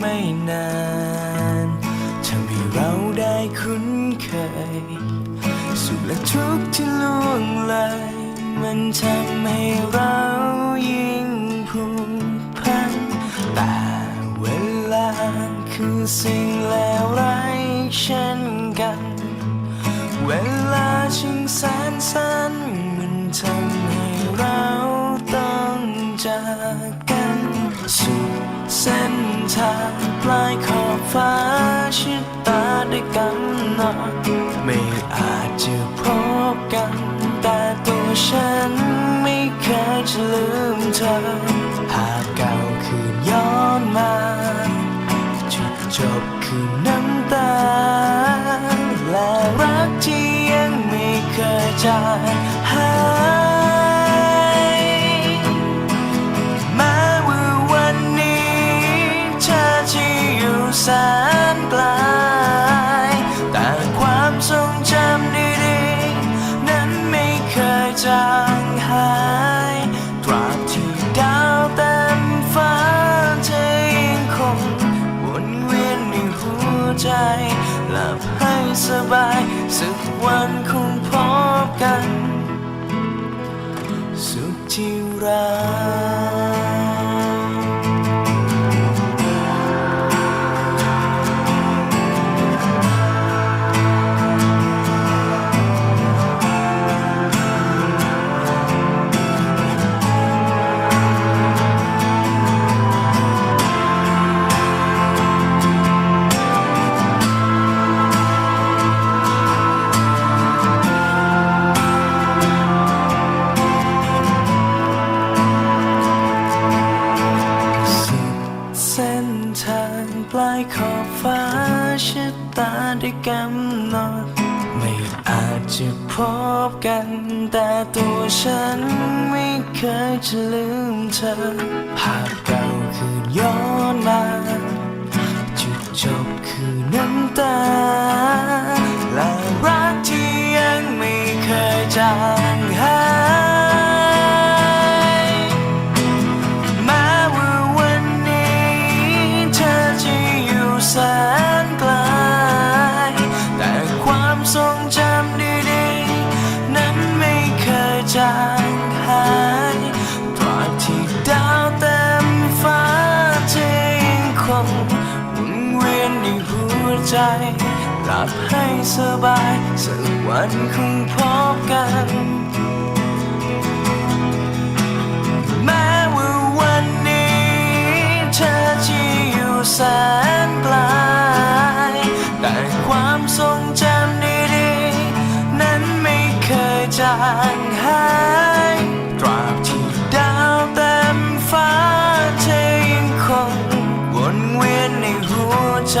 ไม่นานทำให้เราได้คุ้นเคย สุขและทุกข์ที่ล่วงเลยมันทำให้เรายิ่งผูกพันแต่เวลาคือสิ่งเลวร้ายเช่นกัน เวลาชิงแสนสั้นมันทำให้เราต้องจากกันสู่ เส้นทางปลายขอบฟ้าชิดตาด้วยกำหนดไม่อาจจะพบกัน แต่ตัวฉันไม่เคยจะลืมเธอ หากเก่าคืนย้อนมาจุดจบคือน้ำตา และรักที่ยังไม่เคยจาง แสนไกลแต่ความทรงจำดีๆ นั้นไม่เคยจางหายตราบที่ดาวเต็มฟ้าเธอยังคงวนเวียนในหัวใจหลับให้สบายสักวันคงพบกัน สุขที่รักาได้กำหนดไม่อาจจะพบกัน แต่ตัวฉันไม่เคยจะลืมเธอ ภาพเก่าคือย้อนมาจุดจบคือ ใจหลับให้สบายสักวันคงพบกัน แม้ว่าวันนี้เธอจะอยู่แสนไกลแต่ความทรงจำดีๆ นั้นไม่เคยจางหายตราบที่ดาวเต็มฟ้าเธอยังคงวนเวียนในหัวใจ